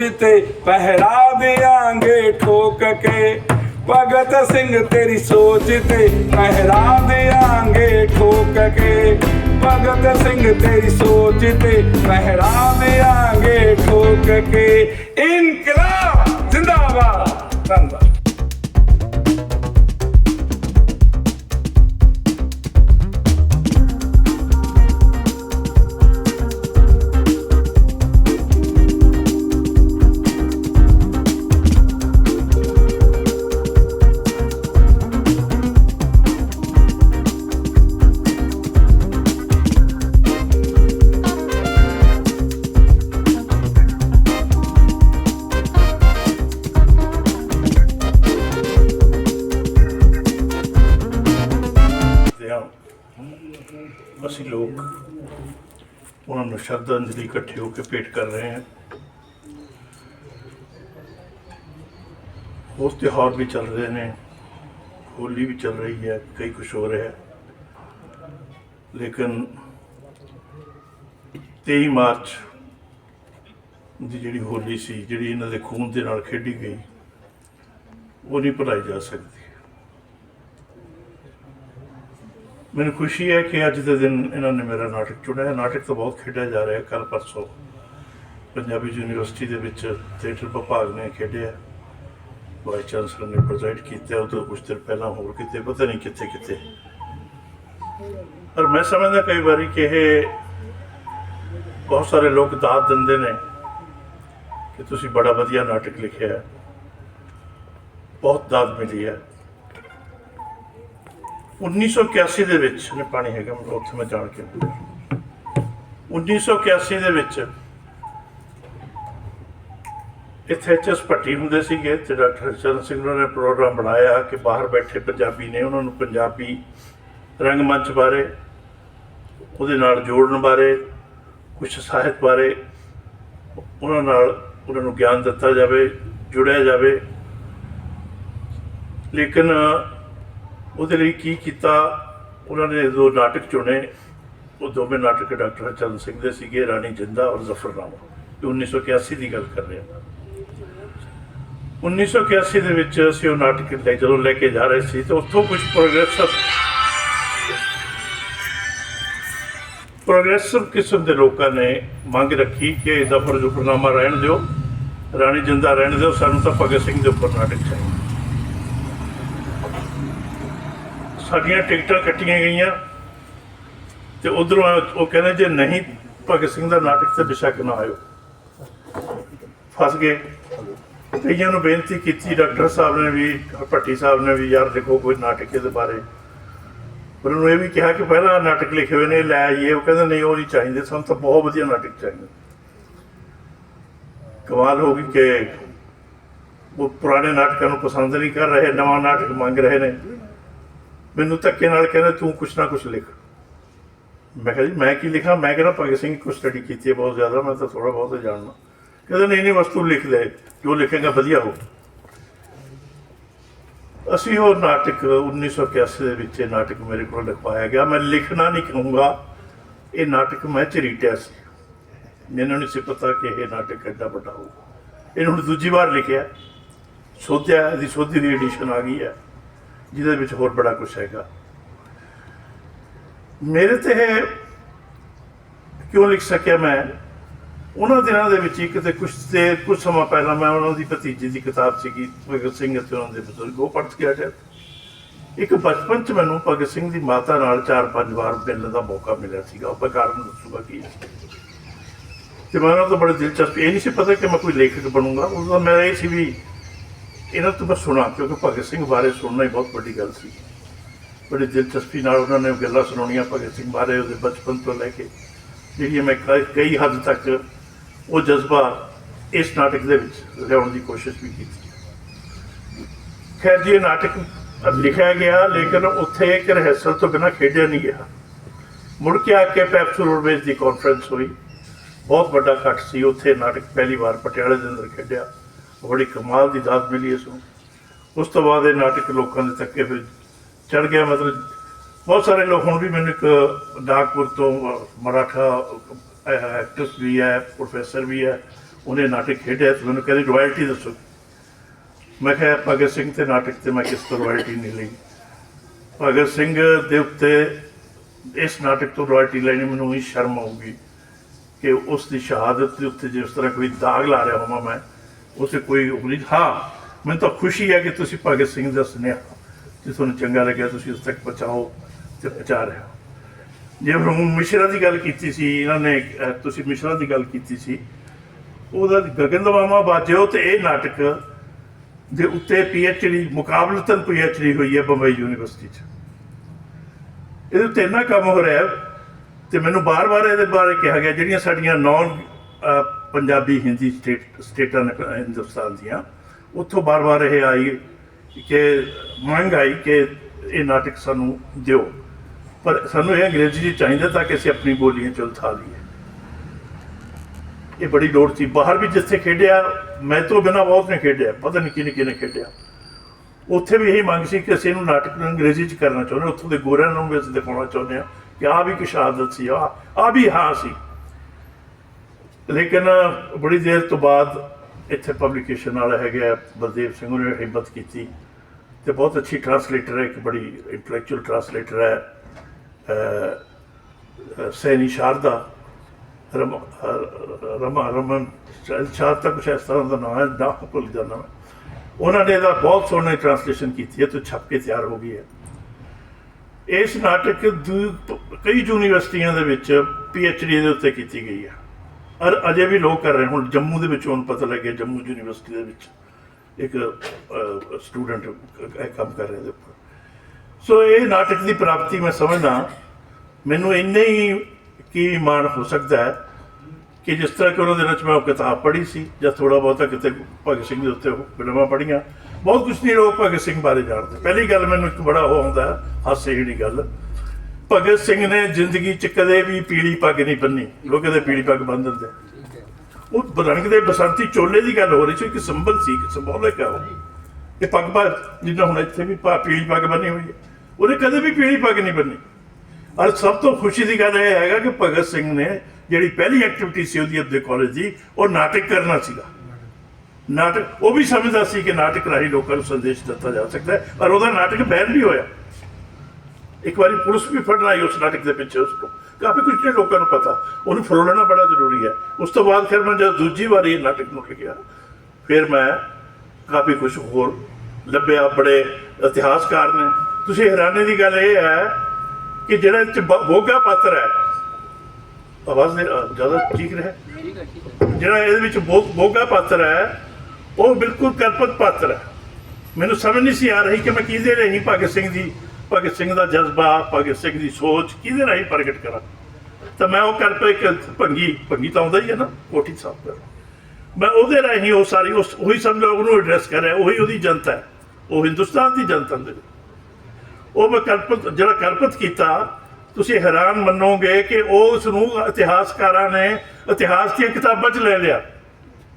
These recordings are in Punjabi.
ਤੇ ਪਹਿਰਾ ਦਿਆਂਗੇ ਠੋਕ ਕੇ। ਭਗਤ ਸਿੰਘ, ਤੇਰੀ ਸੋਚ ਤੇ ਪਹਿਰਾ ਦਿਆਂਗੇ ਠੋਕ ਕੇ। ਭਗਤ ਸਿੰਘ, ਤੇਰੀ ਸੋਚ ਤੇ ਪਹਿਰਾ ਦਿਆਂਗੇ ਠੋਕ ਕੇ। ਇਨਕਲਾਬ, ਜ਼ਿੰਦਾਬਾਦ। ਧੰਨਵਾਦ। ਉਹਨਾਂ ਨੂੰ ਸ਼ਰਧਾਂਜਲੀ ਇਕੱਠੇ ਹੋ ਕੇ ਭੇਟ ਕਰ ਰਹੇ ਹਾਂ। ਉਸ ਤਿਉਹਾਰ ਵੀ ਚੱਲ ਰਹੇ ਨੇ, ਹੋਲੀ ਵੀ ਚੱਲ ਰਹੀ ਹੈ, ਕਈ ਕੁਝ ਹੋ ਰਿਹਾ ਹੈ। ਲੇਕਿਨ 23 ਮਾਰਚ ਦੀ ਜਿਹੜੀ ਹੋਲੀ ਸੀ, ਜਿਹੜੀ ਇਹਨਾਂ ਦੇ ਖੂਨ ਦੇ ਨਾਲ ਖੇਡੀ ਗਈ, ਉਹ ਨਹੀਂ ਭੁਲਾਈ ਜਾ ਸਕਦੀ। ਮੈਨੂੰ ਖੁਸ਼ੀ ਹੈ ਕਿ ਅੱਜ ਦੇ ਦਿਨ ਇਹਨਾਂ ਨੇ ਮੇਰਾ ਨਾਟਕ ਚੁਣਿਆ ਨਾਟਕ ਤਾਂ ਬਹੁਤ ਖੇਡਿਆ ਜਾ ਰਿਹਾ ਕੱਲ ਪਰਸੋਂ ਪੰਜਾਬੀ ਯੂਨੀਵਰਸਿਟੀ ਦੇ ਵਿੱਚ ਥੀਏਟਰ ਵਿਭਾਗ ਨੇ ਖੇਡਿਆ ਵਾਈਸ ਚਾਂਸਲਰ ਨੇ ਪ੍ਰੈਜ਼ਾਈਡ ਕੀਤਾ ਉਹ ਤੋਂ ਕੁਝ ਦਿਨ ਪਹਿਲਾਂ ਹੋਰ ਕਿਤੇ, ਪਤਾ ਨਹੀਂ ਕਿੱਥੇ ਕਿੱਥੇ। ਪਰ ਮੈਂ ਸਮਝਦਾ ਕਈ ਵਾਰੀ ਕਿ ਇਹ ਬਹੁਤ ਸਾਰੇ ਲੋਕ ਦਾਤ ਦਿੰਦੇ ਨੇ ਕਿ ਤੁਸੀਂ ਬੜਾ ਵਧੀਆ ਨਾਟਕ ਲਿਖਿਆ ਹੈ। ਬਹੁਤ ਦਾਤ ਮਿਲੀ ਹੈ। 1981 ਦੇ ਵਿੱਚ ਨੇ ਪਾਣੀ ਹੈਗਾ ਮੈਂ ਉੱਥੇ ਮੈਂ ਜਾਣ ਕੇ 1981 ਦੇ ਵਿੱਚ ਇੱਥੇ ਐਚਐਸ ਪੱਟੀ ਹੁੰਦੇ ਸੀਗੇ ਤੇ ਡਾਕਟਰ ਚਰਨ ਸਿੰਘ ਹੋਰਾਂ ਨੇ ਪ੍ਰੋਗਰਾਮ ਬਣਾਇਆ ਕਿ ਬਾਹਰ ਬੈਠੇ ਪੰਜਾਬੀ ਨੇ ਉਹਨਾਂ ਨੂੰ ਪੰਜਾਬੀ ਰੰਗਮੰਚ ਬਾਰੇ, ਉਹਦੇ ਨਾਲ ਜੋੜਨ ਬਾਰੇ ਕੁਝ ਸਾਹਿਤ ਬਾਰੇ ਉਹਨਾਂ ਨਾਲ ਉਹਨਾਂ ਨੂੰ ਗਿਆਨ ਦਿੱਤਾ ਜਾਵੇ, ਜੁੜਿਆ ਜਾਵੇ। ਲੇਕਿਨ ਉਹਦੇ ਲਈ ਕੀ ਕੀਤਾ? ਉਹਨਾਂ ਨੇ ਦੋ ਨਾਟਕ ਚੁਣੇ। ਉਹ ਦੋਵੇਂ ਨਾਟਕ ਡਾਕਟਰ ਚਰਨ ਸਿੰਘ ਦੇ ਸੀਗੇ, ਰਾਣੀ ਜਿੰਦਾ ਔਰ ਜ਼ਫਰਨਾਮਾ ਇਹ 1981 ਦੀ ਗੱਲ ਕਰ ਰਹੇ ਹਾਂ। 1981 ਦੇ ਵਿੱਚ ਅਸੀਂ ਉਹ ਨਾਟਕ ਲੈ ਜਦੋਂ ਲੈ ਕੇ ਜਾ ਰਹੇ ਸੀ, ਤਾਂ ਉੱਥੋਂ ਕੁਝ ਪ੍ਰੋਗਰੈਸਿਵ ਪ੍ਰੋਗਰੈਸਿਵ ਕਿਸਮ ਦੇ ਲੋਕਾਂ ਨੇ ਮੰਗ ਰੱਖੀ ਕਿ ਜ਼ਫਰ ਜ਼ਫਰਨਾਮਾ ਰਹਿਣ ਦਿਓ। ਰਾਣੀ ਜਿੰਦਾ ਰਹਿਣ ਦਿਓ। ਸਾਨੂੰ ਤਾਂ ਭਗਤ ਸਿੰਘ ਦੇ ਉੱਪਰ ਨਾਟਕ ਚਾਹੀਦਾ। ਸਾਡੀਆਂ ਟਿਕਟਾਂ ਕੱਟੀਆਂ ਗਈਆਂ। ਤੇ ਉਧਰੋਂ ਉਹ ਕਹਿੰਦੇ ਜੇ ਨਹੀਂ ਭਗਤ ਸਿੰਘ ਦਾ ਨਾਟਕ ਤੇ ਬਿਸ਼ੱਕ ਨਾ ਆਇਓ। ਫਸ ਗਏ। ਕਈਆਂ ਨੂੰ ਬੇਨਤੀ ਕੀਤੀ, ਡਾਕਟਰ ਸਾਹਿਬ ਨੇ ਵੀ, ਭੱਟੀ ਸਾਹਿਬ ਨੇ ਵੀ, ਯਾਰ ਲਿਖੋ ਕੋਈ ਨਾਟਕ ਇਹਦੇ ਬਾਰੇ। ਪਰ ਉਹਨੂੰ ਇਹ ਵੀ ਕਿਹਾ ਕਿ ਪਹਿਲਾਂ ਨਾਟਕ ਲਿਖੇ ਹੋਏ ਨੇ, ਲੈ ਆਈਏ। ਉਹ ਕਹਿੰਦੇ ਨਹੀਂ, ਉਹ ਨਹੀਂ ਚਾਹੀਦੇ। ਸਾਨੂੰ ਤਾਂ ਬਹੁਤ ਵਧੀਆ ਨਾਟਕ ਚਾਹੀਦੇ। ਕਮਾਲ ਹੋ ਗਈ ਕਿ ਉਹ ਪੁਰਾਣੇ ਨਾਟਕਾਂ ਨੂੰ ਪਸੰਦ ਨਹੀਂ ਕਰ ਰਹੇ, ਨਵਾਂ ਨਾਟਕ ਮੰਗ ਰਹੇ ਨੇ। ਮੈਨੂੰ ਧੱਕੇ ਨਾਲ ਕਹਿੰਦਾ, ਤੂੰ ਕੁਛ ਨਾ ਕੁਛ ਲਿਖ। ਮੈਂ ਕਿਹਾ ਜੀ, ਮੈਂ ਕੀ ਲਿਖਾਂ? ਮੈਂ ਕਿਹੜਾ ਭਗਤ ਸਿੰਘ ਕੋ ਸਟੱਡੀ ਕੀਤੀ ਹੈ ਬਹੁਤ ਜ਼ਿਆਦਾ, ਮੈਂ ਤਾਂ ਥੋੜਾ ਬਹੁਤ ਹੀ ਜਾਣਦਾ। ਕਹਿੰਦੇ, ਨਹੀਂ ਨਹੀਂ, ਵਸਤੂ ਲਿਖ ਲੈ, ਜੋ ਲਿਖੇਗਾ ਵਧੀਆ ਹੋ। ਅਸੀਂ ਉਹ ਨਾਟਕ 1981 ਦੇ ਵਿੱਚ ਇਹ ਨਾਟਕ ਮੇਰੇ ਕੋਲ ਲਿਖਵਾਇਆ ਗਿਆ। ਮੈਂ ਲਿਖਣਾ ਨਹੀਂ ਕਹੂੰਗਾ। ਇਹ ਨਾਟਕ ਮੈਂ ਚਰੀਟਿਆ ਸੀ। ਮੈਨੂੰ ਨਹੀਂ ਸੀ ਪਤਾ ਕਿ ਇਹ ਨਾਟਕ ਐਡਾ ਵੱਡਾ ਹੋਊ ਇਹਨੂੰ ਹੁਣ ਦੂਜੀ ਵਾਰ ਲਿਖਿਆ। ਸੋਧਿਆ, ਇਹਦੀ ਸੋਧੀ ਦੀ ਐਡੀਸ਼ਨ ਆ ਗਈ ਹੈ। ਜਿਹਦੇ ਵਿੱਚ ਹੋਰ ਬੜਾ ਕੁਝ ਹੈਗਾ। ਮੇਰੇ ਤੇ ਇਹ ਕਿਉਂ ਲਿਖ ਸਕਿਆ ਮੈਂ? ਉਹਨਾਂ ਦਿਨਾਂ ਦੇ ਵਿੱਚ ਇੱਕ ਤੇ ਕੁਝ ਤੇ ਕੁਝ ਸਮਾਂ ਪਹਿਲਾਂ ਮੈਂ ਉਹਨਾਂ ਦੀ ਭਤੀਜੀ ਦੀ ਕਿਤਾਬ ਸੀਗੀ, ਭਗਤ ਸਿੰਘ ਅਤੇ ਉਹਨਾਂ ਦੇ ਬਜ਼ੁਰਗ, ਉਹ ਪੜ੍ਹ ਕੇ ਹਟਿਆ ਇੱਕ ਬਚਪਨ ਚ ਮੈਨੂੰ ਭਗਤ ਸਿੰਘ ਦੀ ਮਾਤਾ ਨਾਲ ਚਾਰ ਪੰਜ ਵਾਰ ਮਿਲਣ ਦਾ ਮੌਕਾ ਮਿਲਿਆ ਸੀਗਾ। ਉਹ ਕਾਰਨ ਦੱਸੂਗਾ ਕੀ ਹੈ। ਤੇ ਮੈਨੂੰ ਤਾਂ ਬੜਾ ਦਿਲਚਸਪ, ਇਹ ਨਹੀਂ ਸੀ ਪਤਾ ਕਿ ਮੈਂ ਕੋਈ ਲੇਖਕ ਬਣੂੰਗਾ। ਉਦੋਂ ਤਾਂ ਮੇਰਾ ਇਹ ਸੀ ਵੀ ਇਹਨਾਂ ਤੋਂ ਮੈਂ ਸੁਣਾ, ਕਿਉਂਕਿ ਭਗਤ ਸਿੰਘ ਬਾਰੇ ਸੁਣਨਾ ਹੀ ਬਹੁਤ ਵੱਡੀ ਗੱਲ ਸੀ। ਬੜੀ ਦਿਲਚਸਪੀ ਨਾਲ ਉਹਨਾਂ ਨੇ ਗੱਲਾਂ ਸੁਣਾਉਣੀਆਂ ਭਗਤ ਸਿੰਘ ਬਾਰੇ ਉਹਦੇ ਬਚਪਨ ਤੋਂ ਲੈ ਕੇ। ਜਿਹੜੀ ਮੈਂ ਕਈ- ਕਈ ਹੱਦ ਤੱਕ ਉਹ ਜਜ਼ਬਾ ਇਸ ਨਾਟਕ ਦੇ ਵਿੱਚ ਲਿਆਉਣ ਦੀ ਕੋਸ਼ਿਸ਼ ਵੀ ਕੀਤੀ। ਖੈਰ ਜੀ, ਇਹ ਨਾਟਕ ਲਿਖਿਆ ਗਿਆ, ਲੇਕਿਨ ਉੱਥੇ ਇੱਕ ਰਿਹਰਸਲ ਤੋਂ ਬਿਨਾਂ ਖੇਡਿਆ ਨਹੀਂ ਗਿਆ। ਮੁੜ ਕੇ ਆ ਕੇ ਪੈਪਸੂ ਰੋਡਵੇਜ਼ ਦੀ ਕਾਨਫਰੰਸ ਹੋਈ। ਬਹੁਤ ਵੱਡਾ ਇਕੱਠ ਸੀ, ਉੱਥੇ ਨਾਟਕ ਪਹਿਲੀ ਵਾਰ ਪਟਿਆਲੇ ਦੇ ਅੰਦਰ ਖੇਡਿਆ। ਬੜੀ ਕਮਾਲ ਦੀ ਦਾਤ ਮਿਲੀ ਇਸ ਨੂੰ। ਉਸ ਤੋਂ ਬਾਅਦ ਇਹ ਨਾਟਕ ਲੋਕਾਂ ਦੇ ਤੱਕੇ ਫਿਰ ਚੜ ਗਿਆ। ਮਤਲਬ ਬਹੁਤ ਸਾਰੇ ਲੋਕ ਹੁਣ ਵੀ ਮੈਨੂੰ ਇੱਕ ਨਾਗਪੁਰ ਤੋਂ ਮਰਾਠਾ ਐਕਟਰਸ ਵੀ ਹੈ ਪ੍ਰੋਫੈਸਰ ਵੀ ਹੈ, ਉਹਨੇ ਨਾਟਕ ਖੇਡਿਆ। ਤੇ ਮੈਨੂੰ ਕਹਿੰਦੇ ਰਾਇਲਟੀ ਦੱਸੋ। ਮੈਂ ਕਿਹਾ, ਭਗਤ ਸਿੰਘ ਤੇ ਨਾਟਕ ਤੇ ਮੈਂ ਕਿਸ ਤੋਂ ਰਾਇਲਟੀ ਨਹੀਂ ਲਈ? ਭਗਤ ਸਿੰਘ ਦੇ ਉੱਤੇ ਇਸ ਨਾਟਕ ਤੋਂ ਰਾਇਲਟੀ ਲੈਣੀ ਮੈਨੂੰ ਹੀ ਸ਼ਰਮ ਆਊਗੀ ਕਿ ਉਸ ਦੀ ਸ਼ਹਾਦਤ ਦੇ ਉੱਤੇ ਜਿਸ ਤਰ੍ਹਾਂ ਕੋਈ ਦਾਗ ਲਾ ਰਿਹਾ ਹੋਵਾਂ ਮੈਂ ਉਸੇ ਕੋਈ ਉਗਲੀ ਹਾਂ, ਮੈਨੂੰ ਤਾਂ ਖੁਸ਼ੀ ਹੈ ਕਿ ਤੁਸੀਂ ਭਗਤ ਸਿੰਘ ਦਾ ਸੁਨੇਹਾ ਜੇ ਤੁਹਾਨੂੰ ਚੰਗਾ ਲੱਗਿਆ, ਤੁਸੀਂ ਉਸ ਤੱਕ ਪਹੁੰਚਾਓ ਤੇ ਪਹੁੰਚਾ ਰਹੇ ਹੋ। ਜੇ ਹੁਣ ਮਿਸ਼ਰਾ ਦੀ ਗੱਲ ਕੀਤੀ ਸੀ, ਇਹਨਾਂ ਨੇ ਤੁਸੀਂ ਮਿਸ਼ਰਾ ਦੀ ਗੱਲ ਕੀਤੀ ਸੀ, ਉਹਦਾ ਗਗਨ ਦਵਾਮਾ ਬਾਜਿਓ ਤੇ ਇਹ ਨਾਟਕ ਦੇ ਉੱਤੇ ਪੀਐਚਡੀ ਮੁਕਾਬਲਤਨ ਪੀਐਚਡੀ ਹੋਈ ਹੈ ਬੰਬਈ ਯੂਨੀਵਰਸਿਟੀ 'ਚ। ਇਹਦੇ ਉੱਤੇ ਇੰਨਾ ਕੰਮ ਹੋ ਰਿਹਾ ਹੈ ਤੇ ਮੈਨੂੰ ਬਾਰ-ਬਾਰ ਇਹਦੇ ਬਾਰੇ ਕਿਹਾ ਗਿਆ, ਜਿਹੜੀਆਂ ਸਾਡੀਆਂ ਨੌਨ ਪੰਜਾਬੀ ਹਿੰਦੀ ਸਟੇਟ ਸਟੇਟਾਂ ਨੇ ਹਿੰਦੁਸਤਾਨ ਦੀਆਂ। ਉੱਥੋਂ ਬਾਰ-ਬਾਰ ਇਹ ਆਈ ਕਿ ਮੰਗ ਆਈ ਕਿ ਇਹ ਨਾਟਕ ਸਾਨੂੰ ਦਿਓ। ਪਰ ਸਾਨੂੰ ਇਹ ਅੰਗਰੇਜ਼ੀ 'ਚ ਚਾਹੀਦਾ ਤਾਂ ਕਿ ਅਸੀਂ ਆਪਣੀ ਬੋਲੀਆਂ ਚ ਉਲਥਾ ਲਈਏ। ਇਹ ਬੜੀ ਲੋੜ ਸੀ। ਬਾਹਰ ਵੀ ਜਿੱਥੇ ਖੇਡਿਆ, ਮੈਂ ਤੋਂ ਬਿਨਾਂ ਬਹੁਤ ਨੇ ਖੇਡਿਆ। ਪਤਾ ਨਹੀਂ ਕਿਹਨੇ ਕਿਹਨੇ ਖੇਡਿਆ। ਉੱਥੇ ਵੀ ਇਹੀ ਮੰਗ ਸੀ ਕਿ ਅਸੀਂ ਇਹਨੂੰ ਨਾਟਕ ਨੂੰ ਅੰਗਰੇਜ਼ੀ 'ਚ ਕਰਨਾ ਚਾਹੁੰਦੇ ਹਾਂ। ਉੱਥੋਂ ਦੇ ਗੋਰਿਆਂ ਨੂੰ ਵੀ ਅਸੀਂ ਦਿਖਾਉਣਾ ਚਾਹੁੰਦੇ ਹਾਂ ਕਿ ਆਹ ਵੀ ਇੱਕ ਸ਼ਹਾਦਤ ਸੀ ਆ ਆ ਵੀ ਹਾਂ ਸੀ। ਲੇਕਿਨ ਬੜੀ ਦੇਰ ਤੋਂ ਬਾਅਦ ਇੱਥੇ ਪਬਲੀਕੇਸ਼ਨ ਵਾਲਾ ਹੈਗਾ ਬਲਦੇਵ ਸਿੰਘ ਨੇ ਹਿੰਮਤ ਕੀਤੀ ਤੇ ਬਹੁਤ ਅੱਛੀ ਟਰਾਂਸਲੇਟਰ ਹੈ ਇੱਕ ਬੜੀ ਇੰਟੈਲੈਕਚੁਅਲ ਟਰਾਂਸਲੇਟਰ ਹੈ ਅਹ, ਅਹ, ਸੈਨੀ ਸ਼ਾਰਦਾ ਰਮ ਰਮਾ ਰਮਨ ਸ਼ਾਇਦ ਸ਼ਾਰਦਾ ਕੁਛ ਇਸ ਤਰ੍ਹਾਂ ਦਾ ਨਾਮ ਹੈ ਨਾ ਭੁੱਲ ਜਾਂਦਾ ਉਹਨਾਂ ਨੇ ਇਹਦਾ ਬਹੁਤ ਸੋਹਣੀ ਟਰਾਂਸਲੇਸ਼ਨ ਕੀਤੀ ਹੈ ਤੇ ਛਪ ਕੇ ਤਿਆਰ ਹੋ ਗਈ ਹੈ। ਇਸ ਨਾਟਕ ਦੂ- ਕਈ ਯੂਨੀਵਰਸਿਟੀਆਂ ਦੇ ਵਿੱਚ ਡੀ ਦੇ ਉੱਤੇ ਕੀਤੀ ਗਈ ਹੈ। ਔਰ ਅਜੇ ਵੀ ਲੋਕ ਕਰ ਰਹੇ ਹੁਣ ਜੰਮੂ ਦੇ ਵਿੱਚ ਹੁਣ ਪਤਾ ਲੱਗਿਆ, ਜੰਮੂ ਯੂਨੀਵਰਸਿਟੀ ਦੇ ਵਿੱਚ ਇੱਕ ਸਟੂਡੈਂਟ ਕੰਮ ਕਰ ਰਿਹਾ ਇਹਦੇ ਉੱਪਰ ਸੋ ਇਹ ਨਾਟਕ ਦੀ ਪ੍ਰਾਪਤੀ ਮੈਂ ਸਮਝਦਾ ਮੈਨੂੰ ਇੰਨੇ ਹੀ ਕੀ ਮਾਣ ਹੋ ਸਕਦਾ ਹੈ ਕਿ ਜਿਸ ਤਰ੍ਹਾਂ ਕਿ ਉਹਨਾਂ ਦੇ ਵਿੱਚ ਮੈਂ ਉਹ ਕਿਤਾਬ ਪੜ੍ਹੀ ਸੀ, ਜਾਂ ਥੋੜਾ ਬਹੁਤਾ ਕਿਤੇ ਭਗਤ ਸਿੰਘ ਦੇ ਉੱਤੇ ਉਹ ਫਿਲਮਾਂ ਪੜ੍ਹੀਆਂ। ਬਹੁਤ ਕੁਝ ਨਹੀਂ ਲੋਕ ਭਗਤ ਸਿੰਘ ਬਾਰੇ ਜਾਣਦੇ। ਪਹਿਲੀ ਗੱਲ ਮੈਨੂੰ ਇੱਕ ਬੜਾ ਉਹ ਆਉਂਦਾ, ਹਾਸੇ ਜਿਹੜੀ ਗੱਲ। ਭਗਤ ਸਿੰਘ ਨੇ ਜ਼ਿੰਦਗੀ 'ਚ ਕਦੇ ਵੀ ਪੀਲੀ ਪੱਗ ਨਹੀਂ ਬੰਨੀ। ਲੋਕ ਕਦੇ ਪੀਲੀ ਪੱਗ ਬੰਨ ਦਿੰਦੇ ਉਹ ਬਰੰਗ ਦੇ ਬਸੰਤੀ ਚੋਲੇ ਦੀ ਗੱਲ ਹੋ ਰਹੀ ਸੀ, ਇੱਕ ਸੰਭਲ ਸੀ, ਇੱਕ ਸਿੰਬੋਲਿਕ ਹੈ ਉਹ। ਇਹ ਪੱਗ ਪਾ, ਜਿੱਦਾਂ ਹੁਣ ਇੱਥੇ ਵੀ ਪੀਲੀ ਪੱਗ ਬੰਨੀ ਹੋਈ ਹੈ। ਉਹਨੇ ਕਦੇ ਵੀ ਪੀਲੀ ਪੱਗ ਨਹੀਂ ਬੰਨੀ। ਔਰ ਸਭ ਤੋਂ ਖੁਸ਼ੀ ਦੀ ਗੱਲ ਇਹ ਹੈਗਾ ਕਿ ਭਗਤ ਸਿੰਘ ਨੇ ਜਿਹੜੀ ਪਹਿਲੀ ਐਕਟੀਵਿਟੀ ਸੀ ਉਹਦੀ ਆਪਣੇ ਕਾਲਜ ਦੀ, ਉਹ ਨਾਟਕ ਕਰਨਾ ਸੀਗਾ। ਨਾਟਕ, ਉਹ ਵੀ ਸਮਝਦਾ ਸੀ ਕਿ ਨਾਟਕ ਰਾਹੀਂ ਲੋਕਾਂ ਨੂੰ ਸੰਦੇਸ਼ ਦਿੱਤਾ ਜਾ ਸਕਦਾ ਹੈ। ਔਰ ਉਹਦਾ ਨਾਟਕ ਬੈਨ ਵੀ ਹੋਇਆ। ਇੱਕ ਵਾਰੀ ਪੁਲਿਸ ਵੀ ਫੜਨ ਆਈ ਉਸ ਨਾਟਕ ਦੇ ਪਿੱਛੇ ਉਸ ਨੂੰ ਕਾਫੀ ਕੁਝ ਨੇ ਲੋਕਾਂ ਨੂੰ ਪਤਾ। ਉਹਨੂੰ ਫਰੋਲਣਾ ਬੜਾ ਜ਼ਰੂਰੀ ਹੈ। ਉਸ ਤੋਂ ਬਾਅਦ ਫਿਰ ਮੈਂ ਜਦ ਦੂਜੀ ਵਾਰੀ ਇਹ ਨਾਟਕ ਨੂੰ ਲਿਖਿਆ ਫਿਰ ਮੈਂ ਕਾਫੀ ਕੁਝ ਹੋਰ ਲੱਭਿਆ, ਬੜੇ ਇਤਿਹਾਸਕਾਰ ਨੇ। ਤੁਸੀਂ ਹੈਰਾਨੀ ਦੀ ਗੱਲ ਇਹ ਹੈ ਕਿ ਜਿਹੜਾ ਇਹ 'ਚ ਬ- ਬੋਗਾ ਪਾਤਰ ਹੈ, ਆਵਾਜ਼ ਦੇ ਜ਼ਿਆਦਾ ਠੀਕ ਰਿਹਾ। ਜਿਹੜਾ ਇਹਦੇ ਵਿੱਚ ਬੋ- ਬੋਗਾ ਪਾਤਰ ਹੈ, ਉਹ ਬਿਲਕੁਲ ਕਲਪਤ ਪਾਤਰ ਹੈ। ਮੈਨੂੰ ਸਮਝ ਨਹੀਂ ਸੀ ਆ ਰਹੀ ਕਿ ਮੈਂ ਕਿਹਦੇ ਰਾਹੀਂ ਭਗਤ ਸਿੰਘ ਦੀ ਭਗਤ ਸਿੰਘ ਦਾ ਜਜ਼ਬਾ, ਭਗਤ ਸਿੰਘ ਦੀ ਸੋਚ, ਕਿਹਦੇ ਰਾਹੀਂ ਪ੍ਰਗਟ ਕਰਾਂ? ਤਾਂ ਮੈਂ ਉਹ ਕਲਪ ਇੱਕ ਭੰਗੀ ਭੰਗੀ ਤਾਂ ਆਉਂਦਾ ਹੀ ਹੈ ਨਾ, ਕੋਠੀ ਸਾਫ਼ ਕਰ ਮੈਂ ਉਹਦੇ ਰਾਹੀਂ ਉਹ ਸਾਰੀ, ਉਸ ਉਹੀ ਸਮਝ ਉਹਨੂੰ ਐਡਰੈਸ ਕਰ ਰਿਹਾ ਉਹੀ ਉਹਦੀ ਜਨਤਾ ਹੈ। ਉਹ ਹਿੰਦੁਸਤਾਨ ਦੀ ਜਨਤਾ ਦੇ ਉਹ ਮੈਂ ਕਲਪਤ, ਜਿਹੜਾ ਕਲਪਤ ਕੀਤਾ, ਤੁਸੀਂ ਹੈਰਾਨ ਮੰਨੋਗੇ ਕਿ ਉਸ ਨੂੰ ਇਤਿਹਾਸਕਾਰਾਂ ਨੇ ਇਤਿਹਾਸ ਦੀਆਂ ਕਿਤਾਬਾਂ 'ਚ ਲੈ ਲਿਆ।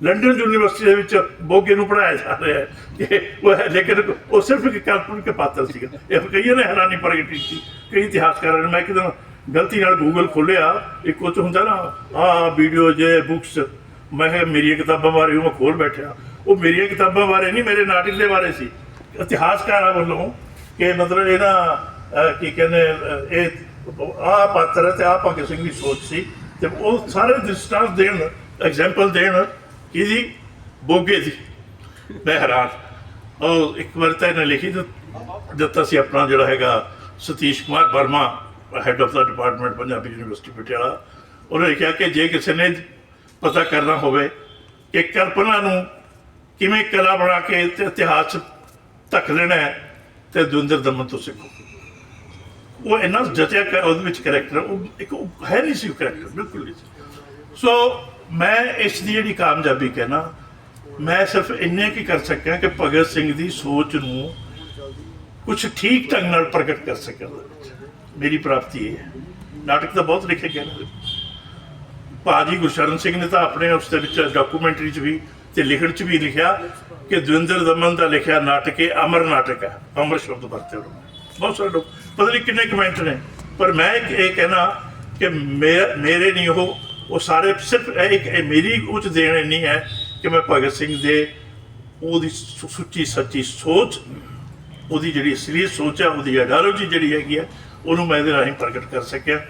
ਲੰਡਨ ਯੂਨੀਵਰਸਿਟੀ ਦੇ ਵਿੱਚ ਬੋਗੇ ਨੂੰ ਪੜਾਇਆ ਜਾ ਰਿਹਾ ਹੈ। ਉਹ ਹੈ, ਲੇਕਿਨ ਉਹ ਸਿਰਫ ਇੱਕ ਕਾਲਪਨਿਕ ਪਾਤਰ ਸੀਗਾ। ਇਹ ਕਈਆਂ ਨੇ ਹੈਰਾਨੀ ਪ੍ਰਗਟ ਕੀਤੀ ਕਈ ਇਤਿਹਾਸਕਾਰਾਂ ਨੇ, ਮੈਂ ਕਿਤੇ ਗਲਤੀ ਨਾਲ ਗੂਗਲ ਖੋਲਿਆ ਇੱਕ ਉਹ 'ਚ ਹੁੰਦਾ ਨਾ, ਆ ਵੀਡੀਓ ਜੇ, ਬੁੱਕਸ। ਮੈਂ ਕਿਹਾ, ਮੇਰੀਆਂ ਕਿਤਾਬਾਂ ਬਾਰੇ ਉਹ ਮੈਂ ਖੋਲ ਬੈਠਿਆ। ਉਹ ਮੇਰੀਆਂ ਕਿਤਾਬਾਂ ਬਾਰੇ ਨਹੀਂ, ਮੇਰੇ ਨਾਟਕ ਦੇ ਬਾਰੇ ਸੀ। ਇਤਿਹਾਸਕਾਰਾਂ ਵੱਲੋਂ ਕਿ ਮਤਲਬ ਇਹ ਨਾ ਕੀ ਕਹਿੰਦੇ ਇਹ ਆ ਪਾਤਰ ਹੈ ਤੇ ਆ ਭਗਤ ਸਿੰਘ ਦੀ ਸੋਚ ਸੀ। ਤੇ ਉਹ ਸਾਰੇ ਦ੍ਰਿਸ਼ਟਾਂਤ ਦੇਣ, ਐਗਜ਼ਾਮਪਲ ਦੇਣ ਕਿਹਦੀ ਬੋਗੇ ਦੀ ਮੈਂ ਹੈਰਾਨ। ਉਹ ਇੱਕ ਵਾਰ ਤਾਂ ਇਹਨੇ ਲਿਖੀ ਦਿੱਤਾ ਸੀ ਆਪਣਾ ਜਿਹੜਾ ਹੈਗਾ ਸਤੀਸ਼ ਕੁਮਾਰ ਵਰਮਾ ਹੈਡ ਆਫ ਦਾ ਡਿਪਾਰਟਮੈਂਟ ਪੰਜਾਬੀ ਯੂਨੀਵਰਸਿਟੀ ਪਟਿਆਲਾ। ਉਹਨੇ ਲਿਖਿਆ ਕਿ ਜੇ ਕਿਸੇ ਨੇ ਪਤਾ ਕਰਨਾ ਹੋਵੇ ਕਿ ਕਲਪਨਾ ਨੂੰ ਕਿਵੇਂ ਕਲਾ ਬਣਾ ਕੇ ਤੇ ਇਤਿਹਾਸ 'ਚ ਧੱਕ ਲੈਣਾ ਹੈ, ਤੇ ਦਵਿੰਦਰ ਦਮਨ ਤੋਂ ਸਿੱਖੋ। ਉਹ ਇੰਨਾ ਜਤਿਆ ਕਰ- ਉਹਦੇ ਵਿੱਚ ਕਰੈਕਟਰ ਉਹ ਇੱਕ ਹੈ ਨਹੀਂ ਸੀ ਕਰੈਕਟਰ ਬਿਲਕੁਲ ਨਹੀਂ ਸੀ। ਸੋ ਮੈਂ ਇਸ ਦੀ ਜਿਹੜੀ ਕਾਮਯਾਬੀ ਕਹਿਣਾ, ਮੈਂ ਸਿਰਫ ਇੰਨੇ ਕੀ ਕਰ ਸਕਿਆ ਕਿ ਭਗਤ ਸਿੰਘ ਦੀ ਸੋਚ ਨੂੰ ਕੁਝ ਠੀਕ ਢੰਗ ਨਾਲ ਪ੍ਰਗਟ ਕਰ ਸਕਿਆ ਮੇਰੀ ਪ੍ਰਾਪਤੀ ਇਹ ਹੈ। ਨਾਟਕ ਤਾਂ ਬਹੁਤ ਲਿਖੇ ਗਏ ਨੇ। ਭਾਜੀ ਗੁਰਸ਼ਰਨ ਸਿੰਘ ਨੇ ਤਾਂ ਆਪਣੇ ਉਸ ਦੇ ਵਿੱਚ ਡਾਕੂਮੈਂਟਰੀ 'ਚ ਵੀ ਤੇ ਲਿਖਣ 'ਚ ਵੀ ਲਿਖਿਆ ਕਿ ਦਵਿੰਦਰ ਦਮਨ ਦਾ ਲਿਖਿਆ ਨਾਟਕ ਇਹ ਅਮਰ ਨਾਟਕ ਹੈ, ਅਮਰ ਸ਼ਬਦ ਵਰਤੇ ਉਹਨਾਂ ਬਹੁਤ ਸਾਰੇ ਲੋਕ, ਪਤਾ ਨਹੀਂ ਕਿੰਨੇ ਕਮੈਂਟ ਨੇ, ਪਰ ਮੈਂ ਇੱਕ ਇਹ ਕਹਿਣਾ ਕਿ ਮੇ- ਮੇਰੇ ਨਹੀਂ ਉਹ ਉਹ ਸਾਰੇ ਸਿਰਫ ਇਹ ਇੱਕ ਇਹ ਮੇਰੀ ਉੱਚ ਦੇਣ ਇੰਨੀ ਹੈ ਕਿ ਮੈਂ ਭਗਤ ਸਿੰਘ ਦੇ ਉਹਦੀ ਸੁੱਚੀ ਸੱਚੀ ਸੋਚ ਉਹਦੀ ਜਿਹੜੀ ਅਸਲੀ ਸੋਚ ਹੈ ਉਹਦੀ ਆਈਡੀਓਲੋਜੀ ਜਿਹੜੀ ਹੈਗੀ ਹੈ ਉਹਨੂੰ ਮੈਂ ਇਹਦੇ ਰਾਹੀਂ ਪ੍ਰਗਟ ਕਰ ਸਕਿਆ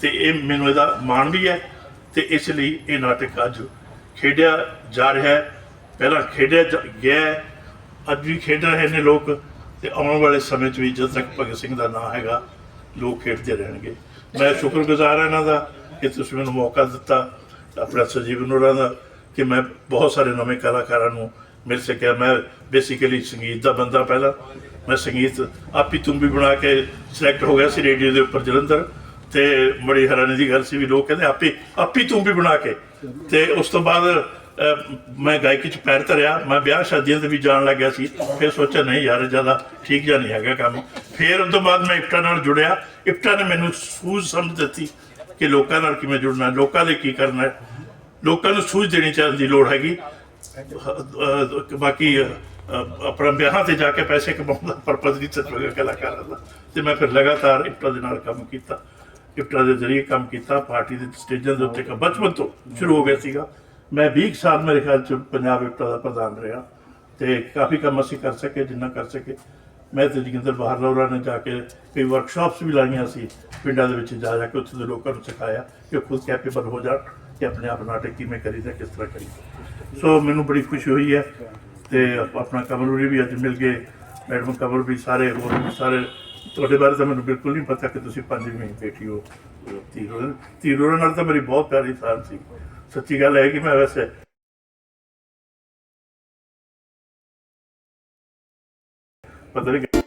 ਤੇ ਇਹ ਮੈਨੂੰ ਇਹਦਾ ਮਾਣ ਵੀ ਹੈ ਤੇ ਇਸ ਲਈ ਇਹ ਨਾਟਕ ਅੱਜ ਖੇਡਿਆ ਜਾ ਰਿਹਾ ਹੈ। ਪਹਿਲਾਂ ਖੇਡਿਆ ਜਾ- ਗਿਆ ਹੈ, ਅੱਜ ਵੀ ਖੇਡ ਰਹੇ ਨੇ ਲੋਕ ਤੇ ਆਉਣ ਵਾਲੇ ਸਮੇਂ 'ਚ ਵੀ ਜਦ ਤੱਕ ਭਗਤ ਸਿੰਘ ਦਾ ਨਾਮ ਹੈਗਾ ਲੋਕ ਖੇਡਦੇ ਰਹਿਣਗੇ। ਮੈਂ ਸ਼ੁਕਰਗੁਜ਼ਾਰ ਹਾਂ ਇਹਨਾਂ ਦਾ। ਕਿ ਤੁਸੀਂ ਮੈਨੂੰ ਮੌਕਾ ਦਿੱਤਾ, ਆਪਣਾ ਸਜੀਵ ਨੂਰਾਂ ਦਾ, ਕਿ ਮੈਂ ਬਹੁਤ ਸਾਰੇ ਨਵੇਂ ਕਲਾਕਾਰਾਂ ਨੂੰ ਮਿਲ ਸਕਿਆ। ਮੈਂ ਬੇਸਿਕਲੀ ਸੰਗੀਤ ਦਾ ਬੰਦਾ ਪਹਿਲਾਂ। ਮੈਂ ਸੰਗੀਤ ਆਪ ਹੀ ਤੁਮ ਵੀ ਬਣਾ ਕੇ ਸਿਲੈਕਟ ਹੋ ਗਿਆ ਸੀ ਰੇਡੀਓ ਦੇ ਉੱਪਰ ਜਲੰਧਰ। ਤੇ ਬੜੀ ਹੈਰਾਨੀ ਦੀ ਗੱਲ ਸੀ ਵੀ ਲੋਕ ਕਹਿੰਦੇ, ਆਪੀ ਆਪੀ ਤੂੰ ਵੀ ਬਣਾ ਕੇ। ਤੇ ਉਸ ਤੋਂ ਬਾਅਦ ਮੈਂ ਗਾਇਕੀ ਚ ਪੈਰ ਧਰਿਆ। ਮੈਂ ਵਿਆਹ ਸ਼ਾਦੀਆਂ ਤੇ ਵੀ ਜਾਣ ਲੱਗਿਆ ਸੀ। ਫਿਰ ਸੋਚਿਆ, ਨਹੀਂ ਯਾਰ, ਜ਼ਿਆਦਾ ਠੀਕ ਜਾਂ ਨਹੀਂ ਹੈਗਾ ਕੰਮ। ਫਿਰ ਉਸ ਤੋਂ ਬਾਅਦ ਮੈਂ ਇਪਟਾ ਨਾਲ ਜੁੜਿਆ। ਇਪਟਾ ਨੇ ਮੈਨੂੰ ਸੂਝ ਸਮਝ ਦਿੱਤੀ। ਕਿ ਲੋਕਾਂ ਨਾਲ ਕਿਵੇਂ ਜੁੜਨਾ, ਲੋਕਾਂ ਲਈ ਕੀ ਕਰਨਾ, ਲੋਕਾਂ ਨੂੰ ਸੂਝ ਦੇਣੀ ਚਾਹੀਦੀ ਲੋੜ ਹੈਗੀ। ਬਾਕੀ ਆਪਣਾ ਵਿਆਹਾਂ ਤੇ ਜਾ ਕੇ ਪੈਸੇ ਕਮਾਉਣ ਦਾ ਪਰਪਸ ਨਹੀਂ ਸੱਚੋਗਾ ਕਲਾਕਾਰਾਂ ਦਾ। ਤੇ ਮੈਂ ਫਿਰ ਲਗਾਤਾਰ ਇਪਟਾ ਦੇ ਨਾਲ ਕੰਮ ਕੀਤਾ ਇਪਟਾ ਦੇ ਜ਼ਰੀਏ ਕੰਮ ਕੀਤਾ, ਪਾਰਟੀ ਦੇ ਸਟੇਜਾਂ ਦੇ ਉੱਤੇ ਕੰਮ। ਬਚਪਨ ਤੋਂ ਸ਼ੁਰੂ ਹੋ ਗਿਆ ਸੀਗਾ। ਮੈਂ 20 ਕੁ ਸਾਲ ਮੇਰੇ ਖਿਆਲ ਚ ਪੰਜਾਬ ਇਪਟਾ ਦਾ ਪ੍ਰਧਾਨ ਰਿਹਾ। ਤੇ ਕਾਫੀ ਕੰਮ ਅਸੀਂ ਕਰ ਸਕੇ, ਜਿੰਨਾ ਕਰ ਸਕੇ। ਮੈਂ ਤੇ ਜਗਿੰਦਰ ਬਾਹਰ ਰੌਲਾ ਨੇ ਜਾ ਕੇ ਕਈ ਵਰਕਸ਼ਾਪਸ ਵੀ ਲਾਈਆਂ ਸੀ, ਪਿੰਡਾਂ ਦੇ ਵਿੱਚ ਜਾ ਜਾ ਕੇ ਉੱਥੇ ਦੇ ਲੋਕਾਂ ਨੂੰ ਸਿਖਾਇਆ ਕਿ ਉਹ ਖੁਦ ਕੈਪੇਬਲ ਹੋ ਜਾਣ ਕਿ ਆਪਣੇ ਆਪ ਨਾਟਕ ਕਿਵੇਂ ਕਰੀਦਾ, ਕਿਸ ਤਰ੍ਹਾਂ ਕਰੀਦਾ। ਸੋ ਮੈਨੂੰ ਬੜੀ ਖੁਸ਼ੀ ਹੋਈ ਹੈ ਤੇ ਆਪਣਾ ਕਮਲੂਰੀ ਵੀ ਅੱਜ ਮਿਲ ਗਏ, ਮੈਡਮ ਕਮਲ ਵੀ ਸਾਰੇ ਹੋਰ ਵੀ ਸਾਰੇ, ਤੁਹਾਡੇ ਬਾਰੇ ਤਾਂ ਮੈਨੂੰ ਬਿਲਕੁਲ ਨਹੀਂ ਪਤਾ ਕਿ ਤੁਸੀਂ ਪੰਜਵੀਂ ਬੇਟੀ ਹੋ, ਤੀਰੋ ਤੀਰੋ ਨਾਲ ਤਾਂ ਮੇਰੀ ਬਹੁਤ ਪਿਆਰੀ ਸਾਥ ਸੀ। ਸੱਚੀ ਗੱਲ ਹੈ ਕਿ ਮੈਂ ਵੈਸੇ ਪਤਾ ਨਹੀਂ